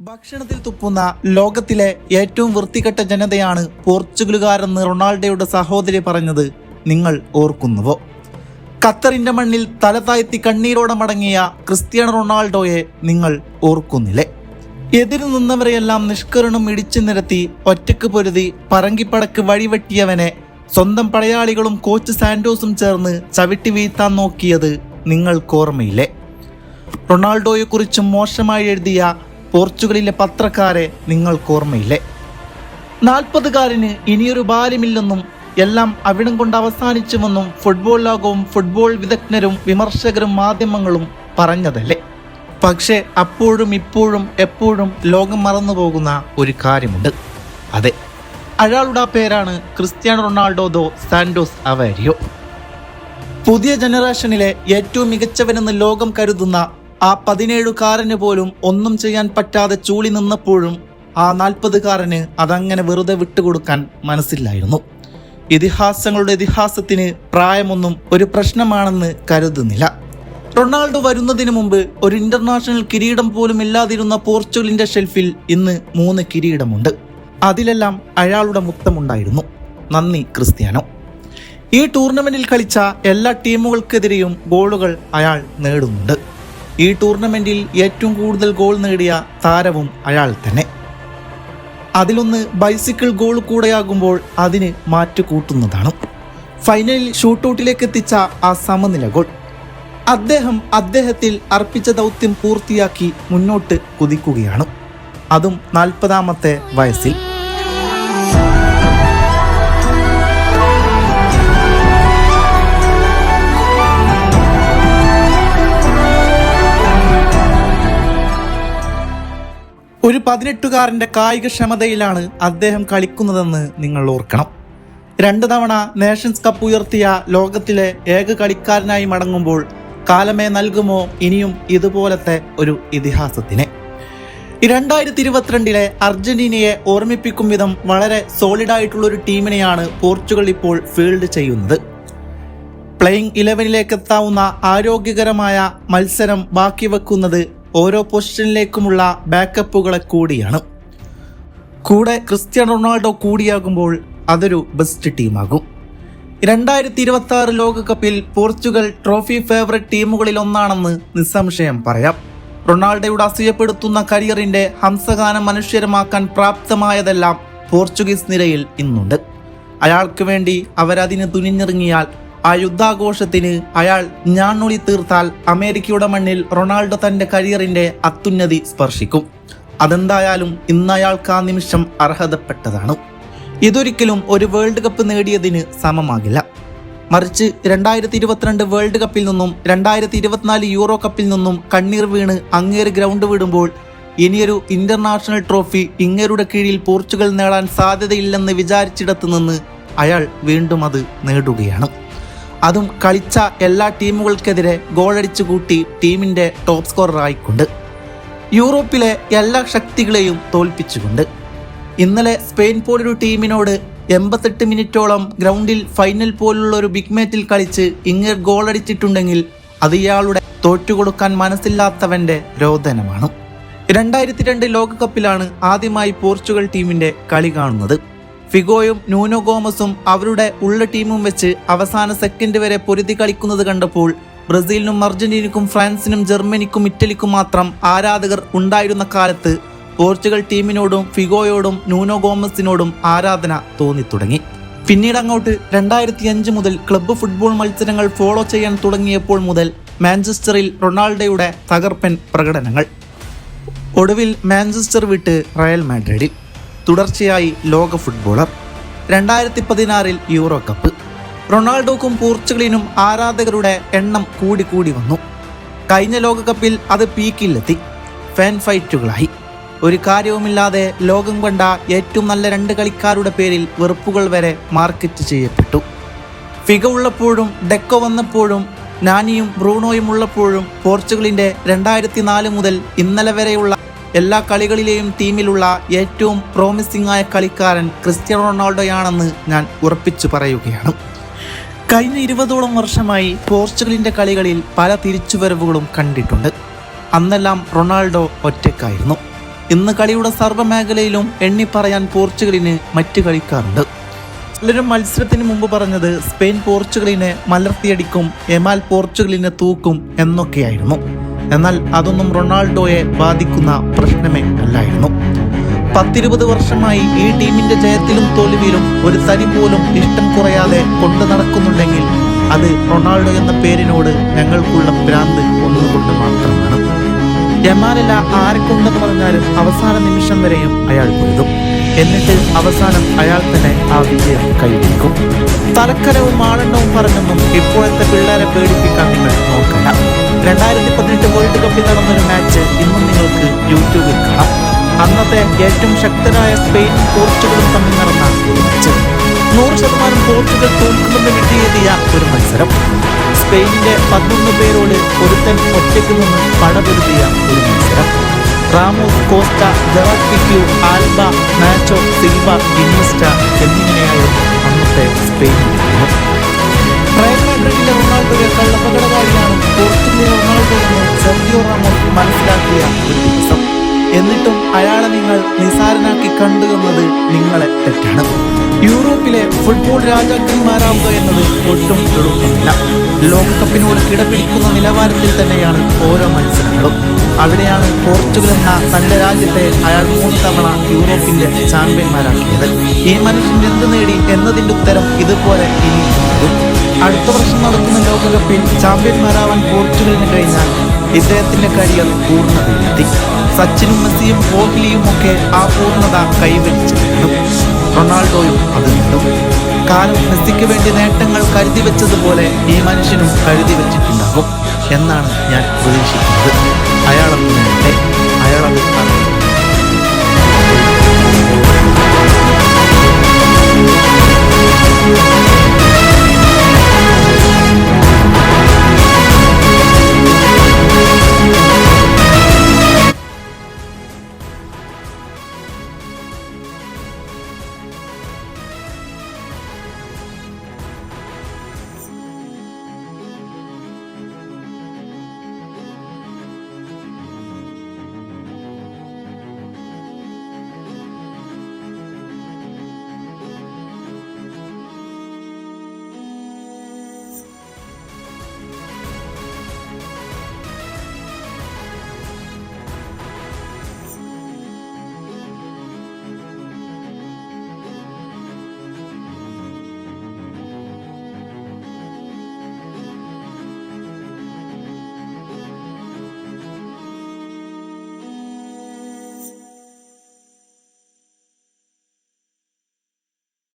ഭക്ഷണത്തിൽ തുപ്പുന്ന ലോകത്തിലെ ഏറ്റവും വൃത്തികെട്ട ജനതയാണ് പോർച്ചുഗലുകാരെന്ന് റൊണാൾഡോയുടെ സഹോദരി പറഞ്ഞത് നിങ്ങൾ ഓർക്കുന്നുവോ? ഖത്തറിന്റെ മണ്ണിൽ തല താഴ്ത്തി കണ്ണീരോടെ മടങ്ങിയ ക്രിസ്ത്യാനോ റൊണാൾഡോയെ നിങ്ങൾ ഓർക്കുന്നില്ലേ? എതിരു നിന്നവരെയെല്ലാം നിഷ്കരണം ഇടിച്ചു നിരത്തി ഒറ്റയ്ക്ക് പൊരുതി പറങ്കിപ്പടക്ക് വഴിവെട്ടിയവനെ സ്വന്തം പടയാളികളും കോച്ച് സാന്റോസും ചേർന്ന് ചവിട്ടി വീഴ്ത്താൻ നോക്കിയത് നിങ്ങൾക്കോർമ്മയില്ലേ റൊണാൾഡോയെക്കുറിച്ച് മോശമായി എഴുതിയ പോർച്ചുഗലിലെ പത്രക്കാരെ നിങ്ങൾക്കോർമ്മയില്ലേ? നാൽപ്പതുകാരന് ഇനിയൊരു ബാല്യമില്ലെന്നും എല്ലാം അവിടം കൊണ്ട് അവസാനിച്ചുവെന്നും ഫുട്ബോൾ ലോകവും ഫുട്ബോൾ വിദഗ്ധരും വിമർശകരും മാധ്യമങ്ങളും പറഞ്ഞതല്ലേ? പക്ഷേ അപ്പോഴും ഇപ്പോഴും എപ്പോഴും ലോകം മറന്നു പോകുന്ന ഒരു കാര്യമുണ്ട്. അതെ അയാളുടെ പേരാണ് Cristiano Ronaldo dos Santos Aveiro. പുതിയ ജനറേഷനിലെ ഏറ്റവും മികച്ചവനെന്ന് ലോകം കരുതുന്ന ആ പതിനേഴുകാരന് പോലും ഒന്നും ചെയ്യാൻ പറ്റാതെ ചൂളി നിന്നപ്പോഴും ആ നാൽപ്പതുകാരന് അതങ്ങനെ വെറുതെ വിട്ടുകൊടുക്കാൻ മനസ്സില്ലായിരുന്നു. ഇതിഹാസങ്ങളുടെ ഇതിഹാസത്തിന് പ്രായമൊന്നും ഒരു പ്രശ്നമാണെന്ന് കരുതുന്നില്ല. റൊണാൾഡോ വരുന്നതിന് മുമ്പ് ഒരു ഇന്റർനാഷണൽ കിരീടം പോലും ഇല്ലാതിരുന്ന പോർച്ചുഗലിന്റെ ഷെൽഫിൽ ഇന്ന് മൂന്ന് കിരീടമുണ്ട്. അതിലെല്ലാം അയാളുടെ മുത്തമുണ്ടായിരുന്നു നന്ദി ക്രിസ്ത്യാനോ. ഈ ടൂർണമെന്റിൽ കളിച്ച എല്ലാ ടീമുകൾക്കെതിരെയും ഗോളുകൾ അയാൾ നേടുന്നുണ്ട്. ഈ ടൂർണമെന്റിൽ ഏറ്റവും കൂടുതൽ ഗോൾ നേടിയ താരവും അയാൾ തന്നെ. അതിലൊന്ന് ബൈസിക്കിൾ ഗോൾ കൂടെയാകുമ്പോൾ അതിന് മാറ്റു കൂട്ടുന്നതാണ് ഫൈനലിൽ ഷൂട്ടൗട്ടിലേക്ക് എത്തിച്ച ആ സമനില ഗോൾ. അദ്ദേഹം അദ്ദേഹത്തിൽ അർപ്പിച്ച ദൗത്യം പൂർത്തിയാക്കി മുന്നോട്ട് കുതിക്കുകയാണ്. അതും നാൽപ്പതാമത്തെ വയസ്സിൽ. ഒരു കായിക ക്ഷമതയിലാണ് അദ്ദേഹം കളിക്കുന്നതെന്ന് നിങ്ങൾ ഓർക്കണം. രണ്ട് തവണ നേഷൻസ് കപ്പ് ഉയർത്തിയ ലോകത്തിലെ ഏക കളിക്കാരനായി മടങ്ങുമ്പോൾ കാലമേ നൽകുമോ ഇനിയും ഇതുപോലത്തെ ഒരു ഇതിഹാസത്തിന്. രണ്ടായിരത്തി ഇരുപത്തിരണ്ടിലെ അർജന്റീനയെ ഓർമ്മിപ്പിക്കും വിധം വളരെ സോളിഡായിട്ടുള്ള ഒരു ടീമിനെയാണ് പോർച്ചുഗൽ ഇപ്പോൾ ഫീൽഡ് ചെയ്യുന്നത്. പ്ലേയിങ് ഇലവനിലേക്ക് എത്താവുന്ന ആരോഗ്യകരമായ മത്സരം ബാക്കി വെക്കുന്നത് ഓരോ പൊസിഷനിലേക്കുമുള്ള ബാക്കപ്പുകളെ കൂടിയാണ്. കൂടെ ക്രിസ്ത്യാനോ റൊണാൾഡോ കൂടിയാകുമ്പോൾ അതൊരു ബെസ്റ്റ് ടീമാകും. രണ്ടായിരത്തി ഇരുപത്തി ആറ് ലോകകപ്പിൽ പോർച്ചുഗൽ ട്രോഫി ഫേവററ്റ് ടീമുകളിൽ ഒന്നാണെന്ന് നിസ്സംശയം പറയാം. റൊണാൾഡോയുടെ അസൂയപ്പെടുത്തുന്ന കരിയറിന്റെ ഹംസഗാനം മനുഷ്യരമാക്കാൻ പ്രാപ്തമായതെല്ലാം പോർച്ചുഗീസ് നിരയിൽ ഇന്നുണ്ട്. അയാൾക്ക് വേണ്ടി അവരതിന് തുനിഞ്ഞിറങ്ങിയാൽ ആ യുദ്ധാഘോഷത്തിന് അയാൾ ഞാണുളി തീർത്താൽ അമേരിക്കയുടെ മണ്ണിൽ റൊണാൾഡോ തന്റെ കരിയറിന്റെ അത്യുന്നതി സ്പർശിക്കും. അതെന്തായാലും ഇന്ന് അയാൾക്ക് ആ നിമിഷം അർഹതപ്പെട്ടതാണ്. ഇതൊരിക്കലും ഒരു വേൾഡ് കപ്പ് നേടിയതിന് സമമാകില്ല. മറിച്ച് രണ്ടായിരത്തി ഇരുപത്തിരണ്ട് വേൾഡ് കപ്പിൽ നിന്നും രണ്ടായിരത്തി ഇരുപത്തിനാല് യൂറോ കപ്പിൽ നിന്നും കണ്ണീർ വീണ് അങ്ങേര് ഗ്രൗണ്ട് വിടുമ്പോൾ ഇനിയൊരു ഇന്റർനാഷണൽ ട്രോഫി ഇങ്ങേരുടെ കീഴിൽ പോർച്ചുഗൽ നേടാൻ സാധ്യതയില്ലെന്ന് വിചാരിച്ചിടത്ത് നിന്ന് അയാൾ വീണ്ടും അത് നേടുകയാണ്. അതും കളിച്ച എല്ലാ ടീമുകൾക്കെതിരെ ഗോളടിച്ചു കൂട്ടി ടീമിന്റെ ടോപ്പ് സ്കോററായിക്കൊണ്ട്. യൂറോപ്പിലെ എല്ലാ ശക്തികളെയും തോൽപ്പിച്ചുകൊണ്ട്. ഇന്നലെ സ്പെയിൻ പോലൊരു ടീമിനോട് എൺപത്തെട്ട് മിനിറ്റോളം ഗ്രൗണ്ടിൽ ഫൈനൽ പോലുള്ള ഒരു ബിഗ് മാച്ചിൽ കളിച്ച് ഇങ്ങർ ഗോളടിച്ചിട്ടുണ്ടെങ്കിൽ അത് ഇയാളുടെ തോറ്റുകൊടുക്കാൻ മനസ്സില്ലാത്തവന്റെ രോദനമാണ്. രണ്ടായിരത്തി രണ്ട് ലോകകപ്പിലാണ് ആദ്യമായി പോർച്ചുഗൽ ടീമിന്റെ കളി കാണുന്നത്. ഫിഗോയും നൂനോ ഗോമസും അവരുടെ ഉള്ള ടീമും വെച്ച് അവസാന സെക്കൻഡ് വരെ പൊരുതി കളിക്കുന്നത് കണ്ടപ്പോൾ ബ്രസീലിനും അർജന്റീനയ്ക്കും ഫ്രാൻസിനും ജർമ്മനിക്കും ഇറ്റലിക്കും മാത്രം ആരാധകർ ഉണ്ടായിരുന്ന കാലത്ത് പോർച്ചുഗൽ ടീമിനോടും ഫിഗോയോടും നൂനോ ഗോമസിനോടും ആരാധന തോന്നിത്തുടങ്ങി. പിന്നീട് അങ്ങോട്ട് രണ്ടായിരത്തി അഞ്ച് മുതൽ ക്ലബ്ബ് ഫുട്ബോൾ മത്സരങ്ങൾ ഫോളോ ചെയ്യാൻ തുടങ്ങിയപ്പോൾ മുതൽ മാഞ്ചസ്റ്ററിൽ റൊണാൾഡോയുടെ തകർപ്പൻ പ്രകടനങ്ങൾ. ഒടുവിൽ മാഞ്ചസ്റ്റർ വിട്ട് റയൽ മാഡ്രിഡിൽ. തുടർച്ചയായി ലോക ഫുട്ബോളർ. രണ്ടായിരത്തി പതിനാറിൽ യൂറോ കപ്പ്. റൊണാൾഡോക്കും പോർച്ചുഗലിനും ആരാധകരുടെ എണ്ണം കൂടി കൂടി വന്നു. കഴിഞ്ഞ ലോകകപ്പിൽ അത് പീക്കിലെത്തി. ഫാൻ ഫൈറ്റുകളായി. ഒരു കാര്യവുമില്ലാതെ ലോകം കണ്ട ഏറ്റവും നല്ല രണ്ട് കളിക്കാരുടെ പേരിൽ വെറുപ്പുകൾ വരെ മാർക്കറ്റ് ചെയ്യപ്പെട്ടു. ഫിഗ ഉള്ളപ്പോഴും ഡെക്കോ വന്നപ്പോഴും നാനിയും ബ്രൂണോയും ഉള്ളപ്പോഴും പോർച്ചുഗലിന്റെ രണ്ടായിരത്തി നാല് മുതൽ ഇന്നലെ വരെയുള്ള എല്ലാ കളികളിലെയും ടീമിലുള്ള ഏറ്റവും പ്രോമിസിംഗ് ആയ കളിക്കാരൻ ക്രിസ്ത്യാനോ റൊണാൾഡോയാണെന്ന് ഞാൻ ഉറപ്പിച്ചു പറയുകയാണ്. കഴിഞ്ഞ ഇരുപതോളം വർഷമായി പോർച്ചുഗലിന്റെ കളികളിൽ പല തിരിച്ചുവരവുകളും കണ്ടിട്ടുണ്ട്. അന്നെല്ലാം റൊണാൾഡോ ഒറ്റയ്ക്കായിരുന്നു. ഇന്ന് കളിയുടെ സർവമേഖലയിലും എണ്ണി പറയാൻ പോർച്ചുഗലിന് മറ്റു കളിക്കാറുണ്ട് ചിലരും മത്സരത്തിന് മുമ്പ് പറഞ്ഞത് സ്പെയിൻ പോർച്ചുഗലിനെ മലർത്തിയടിക്കും എമാൽ പോർച്ചുഗലിനെ തൂക്കും എന്നൊക്കെയായിരുന്നു. എന്നാൽ അതൊന്നും റൊണാൾഡോയെ ബാധിക്കുന്ന പ്രശ്നമേ അല്ലായിരുന്നു. പത്തിരുപത് വർഷമായി ഈ ടീമിന്റെ ജയത്തിലും തോൽവിയിലും ഒരു തരി പോലും ഇഷ്ടം കുറയാതെ കൊണ്ടു നടക്കുന്നുണ്ടെങ്കിൽ അത് റൊണാൾഡോ എന്ന പേരിനോട് ഞങ്ങൾക്കുള്ള ഭ്രാന്ത് ഒന്നുകൊണ്ട് മാത്രമാണ്. യമാലല്ല ആരെക്കൊണ്ടെന്ന് പറഞ്ഞാലും അവസാന നിമിഷം വരെയും അയാൾ പൊരുതും. എന്നിട്ട് അവസാനം അയാൾ തന്നെ ആ വിജയം കൈവരിക്കും. തലക്കരവും ആളെണ്ണവും പറഞ്ഞൊന്നും ഇപ്പോഴത്തെ പിള്ളേരെ പേടിപ്പിക്കാൻ നിങ്ങൾ നോക്കണ്ട. രണ്ടായിരത്തി പതിനെട്ട് വേൾഡ് കപ്പിൽ നടന്നൊരു മാച്ച് ഇന്നും നിങ്ങൾക്ക് യൂട്യൂബിൽ കാണാം. അന്നത്തെ ഏറ്റവും ശക്തരായ സ്പെയിനും പോർച്ചുഗലും തമ്മിൽ നടന്ന ഒരു മാച്ച് നൂറ് ശതമാനം പോർച്ചുഗൽ തോൽക്കുമെന്ന് വിട്ടിയെത്തിയ ഒരു മത്സരം. സ്പെയിനിന്റെ പതിനൊന്ന് പേരോട് ഒരുത്തൻ ഒറ്റയ്ക്ക് നിന്ന് പടപെടുത്തിയ ഒരു മത്സരം. Ramos Costa Gerard Pique Alba Nacho Silva Iniesta എന്നിങ്ങനെയായിരുന്നു അന്നത്തെ സ്പെയിൻ ടീം റൊണാൾഡോയെ കള്ളപ്പകടകാരിയാണ് പോർച്ചുഗലിലെ എന്ന് സെർജിയോ മനസ്സിലാക്കിയ ഒരു ദിവസം എന്നിട്ടും അയാളെ നിങ്ങൾ നിസാരനാക്കി കണ്ടു എന്നത് നിങ്ങളെ തെറ്റാണ്. യൂറോപ്പിലെ ഫുട്ബോൾ രാജാക്കന്മാരാവുക എന്നത് ഒട്ടും എളുപ്പമില്ല. ലോകകപ്പിനോട് കിടപിടിക്കുന്ന നിലവാരത്തിൽ തന്നെയാണ് ഓരോ മത്സരങ്ങളും. അവിടെയാണ് പോർച്ചുഗൽ എന്ന തന്റെ രാജ്യത്തെ അയാൾ മൂന്ന് തവണ യൂറോപ്പിന്റെ ചാമ്പ്യന്മാരാക്കിയത്. ഈ മനുഷ്യൻ എന്ത് നേടി എന്നതിന്റെ ഉത്തരം ഇതുപോലെ ഇനി അടുത്ത വർഷം നടക്കുന്ന ലോകകപ്പിൽ ചാമ്പ്യന്മാരാവാൻ പോർച്ചുഗലിന് കഴിഞ്ഞാൽ ഇദ്ദേഹത്തിന്റെ കരിയർ പൂർണതയിലെത്തി. സച്ചിനും മെസ്സിയും കോഹ്ലിയും ഒക്കെ ആ പൂർണത കൈവരിച്ചിരുന്നു റൊണാൾഡോയും അത് നേടും കാലം മെസ്സിക്ക് വേണ്ടി നേട്ടങ്ങൾ കരുതി വെച്ചതുപോലെ ഈ മനുഷ്യനും കരുതി വെച്ചിട്ടുണ്ടാകും. എന്നാണ് ഞാൻ പ്രതീക്ഷിക്കുന്നത്. അയാളത് നേടട്ടെ അയാളത്